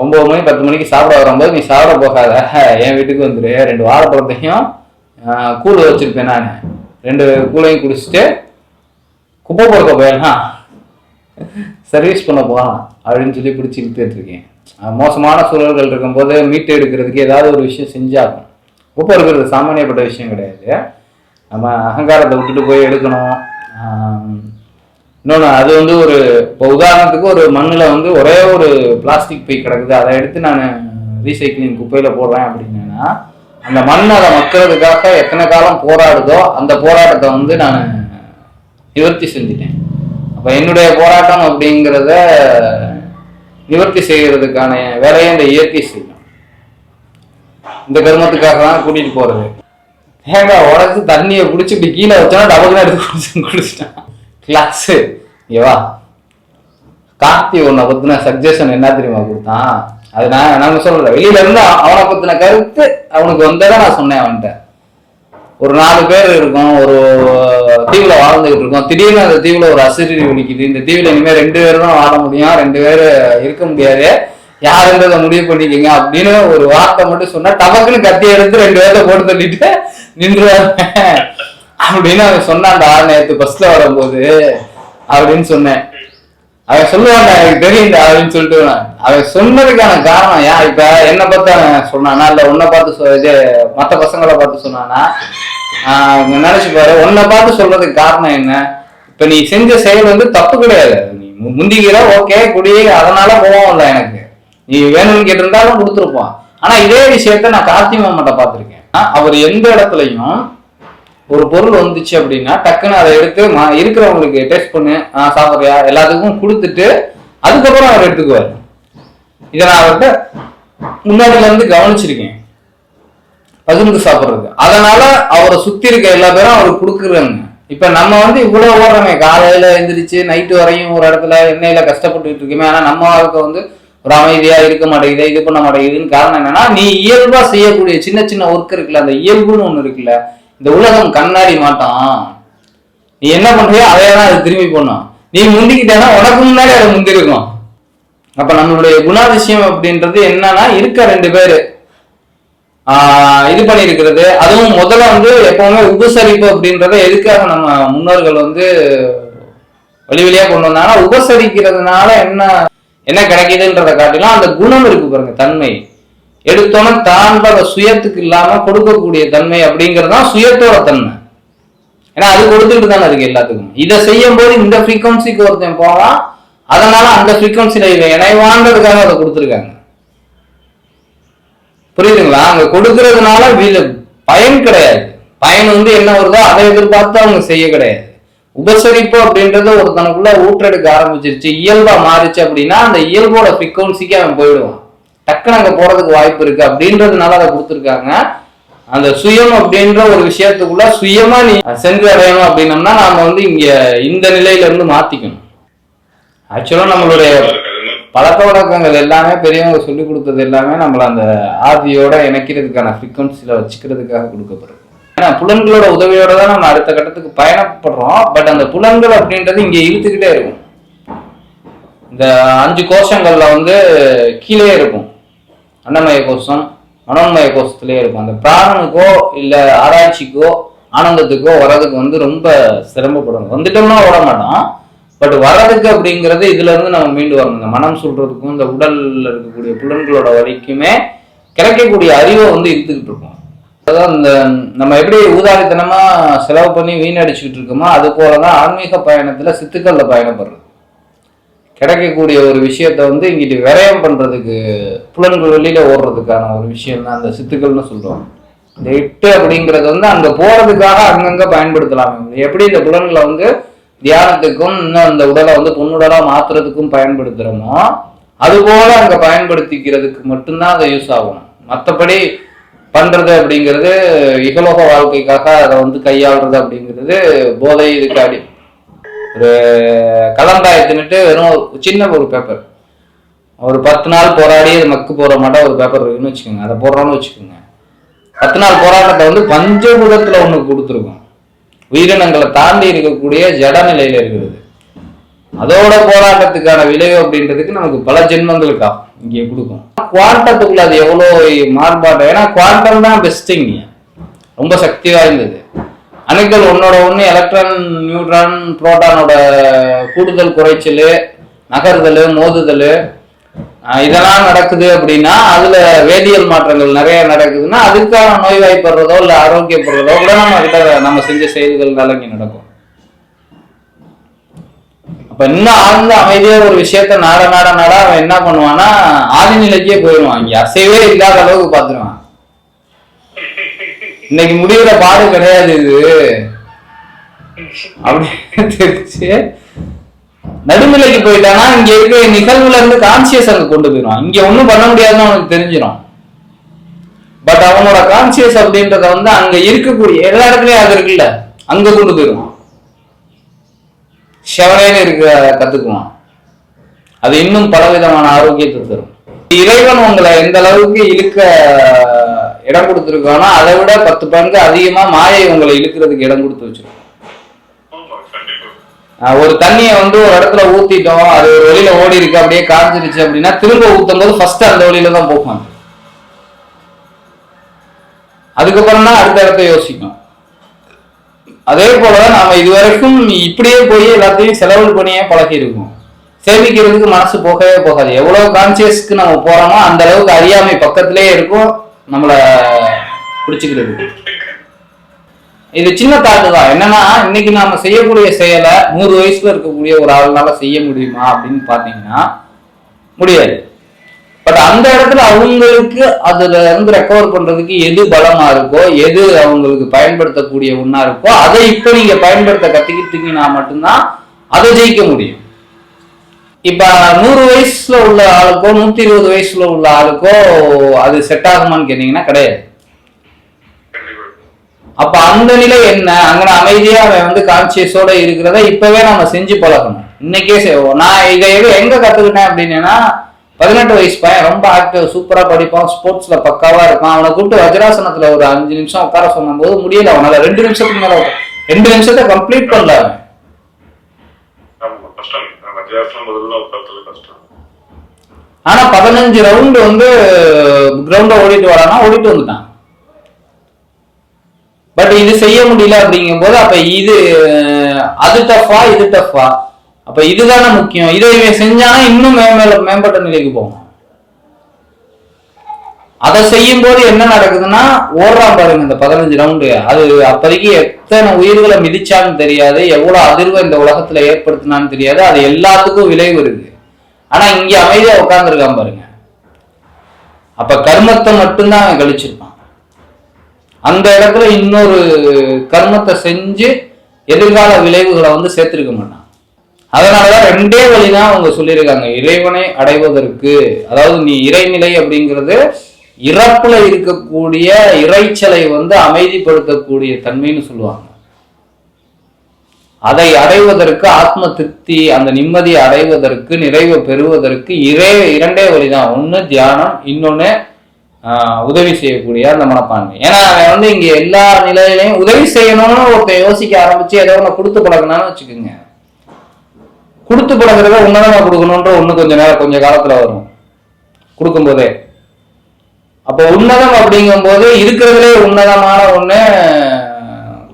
ஒன்பது மணி பத்து மணிக்கு சாப்பிட வரும்போது நீ சாப்பிட போகாத. என் வீட்டுக்கு வந்துடு ரெண்டு வாழைப்பழத்தையும் கூழ் வச்சுருப்பேன் நான். ரெண்டு கூழையும் குடிச்சிட்டு குப்பை பொறுக்க போயிடலாம். சர்வீஸ் பண்ண போகலாம் அப்படின்னு சொல்லி பிடிச்சி இருக்கேன். மோசமான சூழல்கள் இருக்கும்போது மீட்டு எடுக்கிறதுக்கு ஏதாவது ஒரு விஷயம் செஞ்சாகும் குப்பை இருக்கிறது சாமானியப்பட்ட விஷயம் கிடையாது. நம்ம அகங்காரத்தை விட்டுட்டு போய் எடுக்கணும். இன்னொன்று அது வந்து ஒரு இப்போ உதாரணத்துக்கு ஒரு மண்ணில் வந்து ஒரே ஒரு பிளாஸ்டிக் பை கிடக்குது. அதை எடுத்து நான் ரீசைக்ளிங் குப்பையில் போடுறேன் அப்படின்னா அந்த மண் அதை மக்கிறதுக்காக எத்தனை காலம் போராடுதோ அந்த போராட்டத்தை வந்து நான் நிவர்த்தி செஞ்சுட்டேன். அப்போ என்னுடைய போராட்டம் அப்படிங்கிறத நிவர்த்தி செய்கிறதுக்கான வேலையை இந்த இயற்கை செய்யும். இந்த கருமத்துக்காக தான் கூட்டிகிட்டு போகிறது தேங்காய் உடச்சி தண்ணியை பிடிச்சி இப்படி கீழே வச்சோன்னா டபுள் எடுத்து குடிச்சு குடிச்சிட்டான். கிளாஸு ஓகேவா கார்த்தி உன்னை பத்தின சஜஷன் என்ன தெரியுமா கொடுத்தான்? அது நான் நாங்க சொல்லல. வெளியில இருந்து அவனை பத்தின கருத்து அவனுக்கு வந்ததை நான் சொன்னேன் அவன்கிட்ட. ஒரு நாலு பேர் இருக்கும் ஒரு தீவுல வாழ்ந்துகிட்டு இருக்கோம். திடீர்னு அந்த தீவுல ஒரு அசிரி ஒழிக்குது இந்த தீவுல இனிமேல் ரெண்டு பேரும் தான் வாழ முடியும். ரெண்டு பேர் இருக்க முடியாது. யாருன்றத முடிவு பண்ணிக்கீங்க அப்படின்னு ஒரு வார்த்தை மட்டும் சொன்னா டபக்குன்னு கத்தி எடுத்து ரெண்டு பேர்த்த போட்டு தள்ளிட்டு நின்றுவாங்க. அப்படின்னு அவன் சொன்னான்டா நேத்து பஸ்ல வரும்போது. அப்படின்னு சொன்னேன். அவன் சொல்லுவான்டா எனக்கு தெரியும்டா அப்படின்னு சொல்லிட்டு நான். அவன் சொன்னதுக்கான காரணம் ஏன் இப்ப என்ன பார்த்து அவன் சொன்னானா இல்ல உன்னை பார்த்து இது மத்த பசங்களை பார்த்து சொன்னானா? ஆஹ் நினைச்சு பாரு உன்னை பார்த்து சொல்றதுக்கு காரணம் என்ன? இப்ப நீ செஞ்ச செயல் வந்து தப்பு கிடையாது. நீ முந்திக்கிற ஓகே குடி அதனால கோவம் இல்லை எனக்கு. நீ வேணும்னு கேட்டிருந்தாலும் கொடுத்துருப்பான். ஆனா இதே விஷயத்த நான் கார்த்தி மாமாட்ட பார்த்திருக்கேன். அவர் எந்த இடத்துலயும் ஒரு பொருள் வந்துச்சு அப்படின்னா டக்குன்னு அதை எடுத்து இருக்கிறவங்களுக்கு டெஸ்ட் பண்ணு சாப்பிட்றியா? எல்லாத்துக்கும் கொடுத்துட்டு அதுக்கப்புறம் அவர் எடுத்துக்குவார். இதை நான் அவர்கிட்ட முன்னாடில இருந்து கவனிச்சிருக்கேன். பகிர்ந்து சாப்பிட்றது அதனால அவரை சுத்தி இருக்க எல்லா பேரும் அவருக்கு கொடுக்குறாங்க இப்ப நம்ம வந்து இவ்வளவு ஓடுறோமே காலையில எழுந்திரிச்சு நைட்டு வரையும் ஒரு இடத்துல எண்ணெயில கஷ்டப்பட்டுட்டு இருக்கோமே ஆனா நம்ம வாழ்க்கை வந்து ஒரு அமைதியா இருக்க மாட்டேங்குது இது பண்ண மாட்டேங்குதுன்னு காரணம் என்னன்னா நீ இயல்பா செய்யக்கூடிய சின்ன சின்ன ஒர்க் இருக்குல்ல அந்த இயல்புன்னு ஒண்ணு இருக்குல்ல இந்த உலகம் கண்ணாடி மாட்டான். நீ என்ன பண்றியோ அதையெல்லாம் அது திரும்பி போடணும். நீ முந்திக்கிட்டேன்னா உனக்கு முன்னாடி அது முந்திருக்கும். அப்ப நம்மளுடைய குணாதிசயம் அப்படின்றது என்னன்னா இருக்க ரெண்டு பேரு. ஆஹ் இது பண்ணியிருக்கிறது. அதுவும் முதல்ல வந்து எப்பவுமே உபசரிப்பு அப்படின்றத எதுக்காக நம்ம முன்னோர்கள் வந்து வழி வழியா கொண்டு வந்தாங்கன்னா உபசரிக்கிறதுனால என்ன என்ன கிடைக்குதுன்றத காட்டிலும் அந்த குணம் இருக்கு பாருங்க தன்மை. எடுத்தோன்னே தாண்ட அந்த சுயத்துக்கு இல்லாம கொடுக்கக்கூடிய தன்மை அப்படிங்கிறது தான் சுயத்தோட தன்மை. ஏன்னா அது கொடுத்துட்டு தானே இருக்கு எல்லாத்துக்கும். இதை செய்யும் போது இந்த ஃப்ரீக்வன்சிக்கு ஒருத்தன் போவான் அதனால அந்த ஃப்ரீக்வன்சில இவன் இணைவான்றதுக்காக அதை கொடுத்துருக்காங்க. புரியுதுங்களா? அங்க கொடுக்கறதுனால வீல- பயன் கிடையாது. பயன் வந்து என்ன வருதோ அதை எதிர்பார்த்து அவங்க செய்ய கிடையாது. உபசரிப்பு அப்படின்றது ஒருத்தனுக்குள்ள ஊற்றெடுக்க ஆரம்பிச்சிருச்சு. இயல்பா மாறிச்சு அப்படின்னா அந்த இயல்போட ஃப்ரீக்வன்சிக்கு அவன் போயிடுவான். டக்குன்னு அங்கே போகிறதுக்கு வாய்ப்பு இருக்குது அப்படின்றதுனால அதை கொடுத்துருக்காங்க. அந்த சுயம் அப்படின்ற ஒரு விஷயத்துக்குள்ள சுயமா நீ சென்று அடையணும் அப்படின்னம்னா நாம வந்து இங்க இந்த நிலையில இருந்து மாத்திக்கணும். ஆக்சுவலா நம்மளுடைய பழக்க வழக்கங்கள் எல்லாமே பெரியவங்க சொல்லி கொடுத்தது எல்லாமே நம்மள அந்த ஆதியோட இணைக்கிறதுக்கான ஃப்ரீக்வன்சில வச்சுக்கிறதுக்காக கொடுக்கப்படுது ஏன்னா புலன்களோட உதவியோட தான் நம்ம அடுத்த கட்டத்துக்கு பயணப்படுறோம். பட் அந்த புலன்கள் அப்படின்றது இங்க இழுத்துக்கிட்டே இருக்கும். இந்த அஞ்சு கோஷங்கள்ல வந்து கீழே இருக்கும். அன்னமய கோஷம் மனோன்மய கோஷத்திலே இருக்கும். அந்த பிராணனுக்கோ இல்லை ஆராய்ச்சிக்கோ ஆனந்தத்துக்கோ வர்றதுக்கு வந்து ரொம்ப சிரமப்படணும் வந்துட்டோம்னா ஓட மாட்டோம். பட் வர்றதுக்கு அப்படிங்கிறது இதுல இருந்து நம்ம மீண்டு வரணும். இந்த மனம் சொல்றதுக்கும் இந்த உடல்ல இருக்கக்கூடிய புலன்களோட வரைக்குமே கிடைக்கக்கூடிய அறிவை வந்து இழுத்துக்கிட்டு இருக்கும். அதான் இந்த நம்ம எப்படி ஊதாரித்தனமா செலவு பண்ணி வீணடிச்சுக்கிட்டு இருக்கோமோ அது போலதான் ஆன்மீக பயணத்துல சித்துக்கள்ல பயணப்படுறது. கிடைக்கக்கூடிய ஒரு விஷயத்த வந்து இங்கிட்டு விரயம் பண்ணுறதுக்கு புலன்கள் வெளியில் ஓடுறதுக்கான ஒரு விஷயம் தான் அந்த சித்துக்கள்னு சொல்லுவாங்க இந்த இட்டு அப்படிங்கிறது வந்து அங்கே போகிறதுக்காக அங்கங்கே பயன்படுத்தலாம். எப்படி இந்த புலன்களை வந்து தியானத்துக்கும் இன்னும் அந்த உடலை வந்து பொன்னுடலா மாற்றுறதுக்கும் பயன்படுத்துகிறோமோ அது போல பயன்படுத்திக்கிறதுக்கு மட்டும்தான் அது யூஸ் ஆகும். மற்றபடி பண்ணுறது அப்படிங்கிறது இகலோக வாழ்க்கைக்காக அதை வந்து கையாளுறது அப்படிங்கிறது போதை இதுக்கு அடி ஒரு கலந்தாயத்தின்ட்டு வெறும் ஒரு சின்ன ஒரு பேப்பர் ஒரு பத்து நாள் போராடி அது மக்கு போற மாட்டா ஒரு பேப்பர் இருக்குன்னு வச்சுக்கோங்க. அதை போடுறோம்னு வச்சுக்கோங்க. பத்து நாள் போராட்டத்தை வந்து பஞ்சபூதத்துல ஒண்ணு கொடுத்துருக்கோம். உயிரினங்களை தாண்டி இருக்கக்கூடிய ஜட நிலையில இருக்கிறது. அதோட போராட்டத்துக்கான விளைவு அப்படின்றதுக்கு நமக்கு பல ஜென்மங்களுக்கா இங்கே கொடுக்கும். குவாண்டத்துக்குள்ள அது எவ்வளோ மாறுபாடு? ஏன்னா குவாண்டம் தான் பெஸ்ட் இங்க. ரொம்ப சக்தி வாய்ந்தது. அணுக்கள் ஒன்னோட ஒன்று எலக்ட்ரான் நியூட்ரான் புரோட்டானோட கூடுதல் குறைச்சல் நகர்தல் மோதுதல். இதெல்லாம் நடக்குது அப்படின்னா அதுல வேதியியல் மாற்றங்கள் நிறைய நடக்குதுன்னா அதுக்கான நோய்வாய்ப்படுறதோ இல்ல ஆரோக்கியப்படுறதோ கூட நம்ம கிட்ட நம்ம செஞ்ச செயல்கள்னால இங்கே நடக்கும். அப்ப இன்னும் ஆழ்ந்த அமைதியா ஒரு விஷயத்த நாட நாட நாட அவன் என்ன பண்ணுவான்னா ஆதி நிலைக்கே போயிடுவான் இங்க. அசைவே இல்லாத அளவுக்கு பாத்துருவான் இன்னைக்கு முடிகிற பாடு கிடையாது இது. அப்படின்னு தெரிஞ்சு நடுநிலைக்கு போயிட்டானா இங்க இருக்க நிகழ்வுல இருந்து கான்சியஸ் அங்க கொண்டு போயிடும் இங்க ஒண்ணும் பண்ண முடியாதுன்னு அவனுக்கு தெரிஞ்சிடும் பட் அவனோட கான்சியஸ் அப்படின்றத வந்து அங்க இருக்கக்கூடிய எல்லா இடத்துலயும் அது இருக்குல்ல அங்க கொண்டு போயிடுவான். செவனேன்னு இருக்க கத்துக்குவான். அது இன்னும் பலவிதமான ஆரோக்கியத்தை தரும். இறைவன் உங்களை எந்த அளவுக்கு இழுக்க இடம் கொடுத்துருக்கானோ? அதை விட பத்து பங்கு அதிகமா மாயை உங்களை இழுக்கிறதுக்கு இடம் கொடுத்து வச்சிருக்கும் ஒரு தண்ணியை வந்து ஒரு இடத்துல ஊத்திட்டோம் அது ஒரு வழியில ஓடி இருக்கு அப்படியே காஞ்சிருச்சு அப்படின்னா திரும்ப ஊத்தும் போது ஃபர்ஸ்ட் அந்த வழியில தான் போகும் அது. அதுக்கப்புறம் தான் அடுத்த இடத்த யோசிக்கும் அதே போல நாம இதுவரைக்கும் இப்படியே போய் எல்லாத்தையும் செலவு பண்ணியே பழகி இருக்கோம். சேமிக்கிறதுக்கு மனசு போகவே போகாது. எவ்வளவு கான்சியஸ்க்கு நம்ம போறோமோ அந்த அளவுக்கு அறியாமை பக்கத்திலே இருக்கும். நம்மளை பிடிச்சிக்கிறது. இது சின்ன தாக்கு தான். என்னன்னா இன்னைக்கு நாம செய்யக்கூடிய செயலை நூறு வயசுல இருக்கக்கூடிய ஒரு ஆளுனால செய்ய முடியுமா அப்படின்னு பாத்தீங்கன்னா முடியாது. பட் அந்த இடத்துல அவங்களுக்கு அதுல இருந்து ரெக்கவர் பண்றதுக்கு எது பலமா இருக்கோ எது அவங்களுக்கு பயன்படுத்தக்கூடிய ஒன்னா இருக்கோ அதை இப்ப நீங்க பயன்படுத்த கத்துக்கிட்டீங்கன்னா மட்டும்தான் அதை ஜெயிக்க முடியும். இப்ப நூறு வயசுல உள்ள ஆளுக்கோ நூத்தி இருபது வயசுல உள்ள ஆளுக்கோ அது செட் ஆகுமான்னு கேட்டீங்கன்னா கிடையாது. அப்ப அந்த நிலை என்ன? அங்க அமைதியா அவன் வந்து கான்சியஸோட இருக்கிறத இப்பவே நம்ம செஞ்சு பழகணும். இன்னைக்கே செய்வோம். நான் இதை எங்க- எங்க கத்துக்கிட்டேன் அப்படின்னா பதினெட்டு வயசு பையன் ரொம்ப ஆக்டிவ் சூப்பரா படிப்பான் ஸ்போர்ட்ஸ்ல பக்காவா இருப்பான் அவனை கூப்பிட்டு வஜ்ராசனத்துல ஒரு அஞ்சு நிமிஷம் உட்கார சொன்னும்போது முடியல. அவனால ரெண்டு நிமிஷத்துக்கு மேல ரெண்டு நிமிஷத்தை கம்ப்ளீட் பண்ணல ஆனா பதினஞ்சு ரவுண்டு வந்து கிரவுண்ட ஓடிட்டு வரானா? ஓடிட்டு வந்துட்டான். பட் இது செய்ய முடியல அப்படிங்கும்போது அப்ப இது அது டஃபா இது டஃபா அப்ப இதுதானே முக்கியம். இதை இவன் செஞ்சானா இன்னும் மேம்பட்ட நிலைக்கு போகும் அதை செய்யும் போது என்ன நடக்குதுன்னா ஓடுறான் பாருங்க இந்த பதினஞ்சு ரவுண்டு அது அப்போதைக்கு எத்தனை உயிர்களை மிதிச்சான்னு தெரியாது எவ்வளவு அதிர்வை இந்த உலகத்துல ஏற்படுத்தினான்னு தெரியாது அது எல்லாத்துக்கும் விளைவு இருக்கு. ஆனா இங்க அமைதியா உட்காந்துருக்கான் பாருங்க. அப்ப கர்மத்தை மட்டும்தான் அவன் கழிச்சிருப்பான். அந்த இடத்துல இன்னொரு கர்மத்தை செஞ்சு எதிர்கால விளைவுகளை வந்து சேர்த்திருக்க மாட்டான். அதனாலதான் ரெண்டே வழிதான் அவங்க சொல்லியிருக்காங்க இறைவனை அடைவதற்கு. அதாவது நீ இறைநிலை அப்படிங்கிறது இறப்புல இருக்கக்கூடிய இறைச்சலை வந்து அமைதிப்படுத்தக்கூடிய தன்மைன்னு சொல்லுவாங்க. அதை அடைவதற்கு ஆத்ம திருப்தி அந்த நிம்மதியை அடைவதற்கு நிறைவை பெறுவதற்கு இரே இரண்டே வழிதான். ஒண்ணு தியானம் இன்னொன்னு ஆஹ், உதவி செய்யக்கூடிய அந்த மனப்பான்மை. ஏன்னா அவன் வந்து இங்க எல்லா நிலையிலையும் உதவி செய்யணும்னு ஒருத்தன் யோசிக்க ஆரம்பிச்சு ஏதோ ஒண்ணு கொடுத்து பழகினான்னு வச்சுக்கோங்க. கொடுத்து பழகிறத உன்னதமா கொடுக்கணுன்ற ஒண்ணு கொஞ்ச நேரம் கொஞ்ச காலத்துல வரும். கொடுக்கும்போதே. அப்போ உன்னதம் அப்படிங்கும்போது இருக்கிறதுலே உன்னதமான ஒண்ணு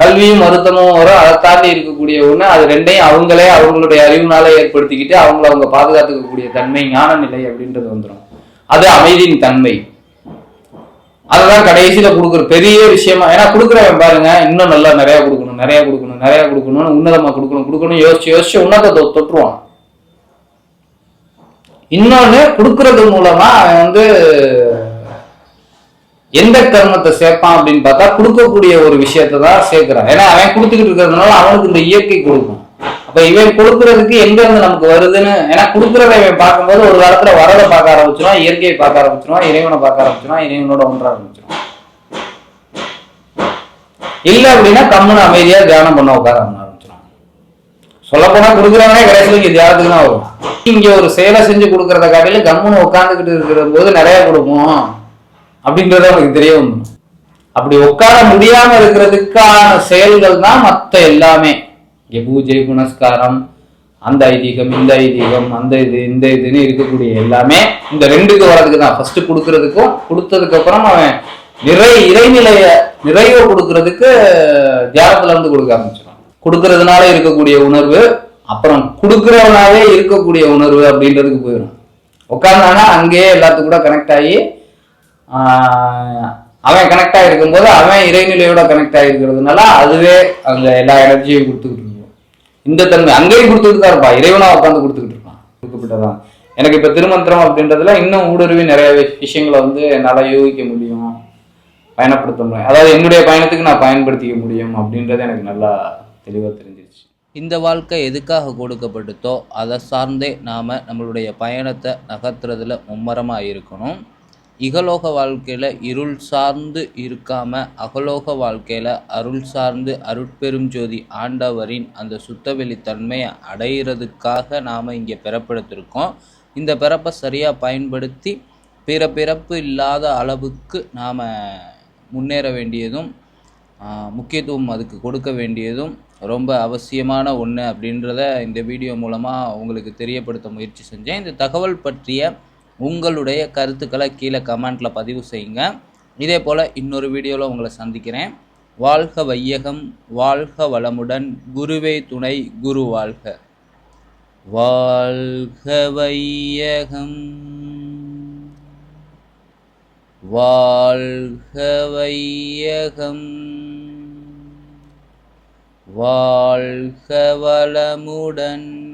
கல்வியும் மருத்துவமும் வரும். அதை தாண்டி இருக்கக்கூடிய ஒண்ணு அது ரெண்டையும் அவங்களே அவங்களுடைய அறிவுனால ஏற்படுத்திக்கிட்டு அவங்கள அவங்க பாதுகாத்துக்கக்கூடிய தன்மை ஞான நிலை அப்படின்றது வந்துடும் அது அமைதியின் தன்மை. அதுதான் கடைசியில கொடுக்குற பெரிய விஷயமா ஏன்னா கொடுக்குறவன் பாருங்க இன்னும் நல்லா நிறைய கொடுக்கணும் நிறைய கொடுக்கணும் நிறைய கொடுக்கணும்னு உன்னதமா கொடுக்கணும் கொடுக்கணும் யோசிச்சு யோசிச்சு உன்னதத்தை தொற்றுவான். இன்னொன்னு கொடுக்கறது மூலமா அவன் வந்து எந்த கர்மத்தை சேர்ப்பான் அப்படின்னு பார்த்தா கொடுக்கக்கூடிய ஒரு விஷயத்தை தான் சேர்க்கிறான். ஏன்னா அவன் கொடுத்துக்கிட்டு இருக்கிறதுனால அவனுக்கு இந்த இயற்கை கொடுக்கும். அப்ப இவன் கொடுக்கறதுக்கு எங்க இருந்து நமக்கு வருதுன்னு ஏன்னா கொடுக்கறத இவன் பார்க்கும்போது ஒரு காலத்துல வரதை பார்க்க ஆரம்பிச்சிடும் இயற்கையை பார்க்க ஆரம்பிச்சிடும் இறைவனை பார்க்க ஆரம்பிச்சிடும் இறைவனோட ஒன்ற ஆரம்பிச்சிடும் இல்ல அப்படின்னா கம்முன்னு அமைதியா தியானம் பண்ண உட்கார ஆரம்பிச்சிடும் சொல்ல போனா கொடுக்குறவனே கடைசியில் இங்க தியானத்துக்கு தான் வரும் இங்க ஒரு செயலை செஞ்சு கொடுக்கறத காட்டில கம்முன்னு உட்காந்துக்கிட்டு இருக்கிற போது நிறைய கொடுப்போம். அப்படிங்கிறத அவனுக்கு தெரிய வந்துடும் அப்படி உட்கார முடியாம இருக்கிறதுக்கான செயல்கள் தான் மற்ற எல்லாமே. இங்க பூஜை புனஸ்காரம் அந்த ஐதீகம் இந்த ஐதீகம் அந்த இது இந்த இதுன்னு இருக்கக்கூடிய எல்லாமே இந்த ரெண்டுக்கு வர்றதுக்கு தான். ஃபர்ஸ்ட் கொடுக்கறதுக்கும் கொடுத்ததுக்கு அப்புறம் அவன் நிறை இறைநிலைய நிறைவை கொடுக்கறதுக்கு தியானத்துல இருந்து கொடுக்க ஆரம்பிச்சிடும் கொடுக்கறதுனால இருக்கக்கூடிய உணர்வு அப்புறம் கொடுக்கறவனாவே இருக்கக்கூடிய உணர்வு அப்படின்றதுக்கு போயிடும். உட்கார்ந்தானா அங்கேயே எல்லாத்துக்கும் கூட கனெக்ட் ஆகி அவன் கனெக்ட் ஆகிருக்கும்போது அவன் இறைநிலையோட கனெக்ட் ஆகிருக்கிறதுனால அதுவே அங்க எல்லா எனர்ஜியும் கொடுத்துக்கிட்டு இருக்கும் இந்த தன்மை அங்கேயும் கொடுத்துக்கிட்டு தான் இருப்பான். இறைவனா உட்காந்து கொடுத்துக்கிட்டு இருப்பான். கொடுக்கப்பட்டதான். எனக்கு இப்ப திருமந்திரம் அப்படின்றதுல இன்னும் ஊடுருவி நிறைய விஷயங்களை வந்து என்னால் யூகிக்க முடியும். பயணப்படுத்த முடியும். அதாவது என்னுடைய பயணத்துக்கு நான் பயன்படுத்திக்க முடியும் அப்படின்றது எனக்கு நல்லா தெளிவாக தெரிஞ்சிருச்சு. இந்த வாழ்க்கை எதுக்காக கொடுக்கப்பட்டதோ அதை சார்ந்தே நாம் நம்மளுடைய பயணத்தை நகர்த்துறதுல மும்மரமாக இருக்கணும். இகலோக வாழ்க்கையில் இருள் சார்ந்து இருக்காம அகலோக வாழ்க்கையில் அருள் சார்ந்து அருட்பெரும் ஜோதி ஆண்டவரின் அந்த சுத்தவெளி தன்மையை அடையிறதுக்காக நாம் இங்கே பிறப்பெடுத்திருக்கோம். இந்த பிறப்பை சரியாக பயன்படுத்தி பிற பிறப்பு இல்லாத அளவுக்கு நாம் முன்னேற வேண்டியதும் முக்கியத்துவம் அதுக்கு கொடுக்க வேண்டியதும் ரொம்ப அவசியமான ஒன்று அப்படின்றத இந்த வீடியோ மூலமாக உங்களுக்கு தெரியப்படுத்த முயற்சி செஞ்சேன். இந்த தகவல் பற்றிய உங்களுடைய கருத்துக்களை கீழே கமெண்ட்டில் பதிவு செய்யுங்க. இதே போல் இன்னொரு வீடியோவில் உங்களை சந்திக்கிறேன். வாழ்க வையகம் வாழ்க வளமுடன் குருவே துணை குரு வாழ்க. வாழ்க வையகம். வாழ்க வையகம். வாழ்க வளமுடன்.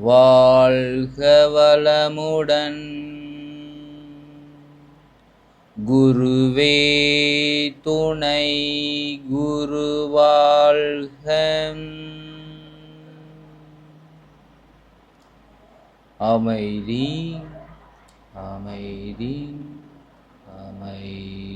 வாழ்க வளமுடன். குருவே துணை குருவாழ்க அமைதி அமைதி அமைதி.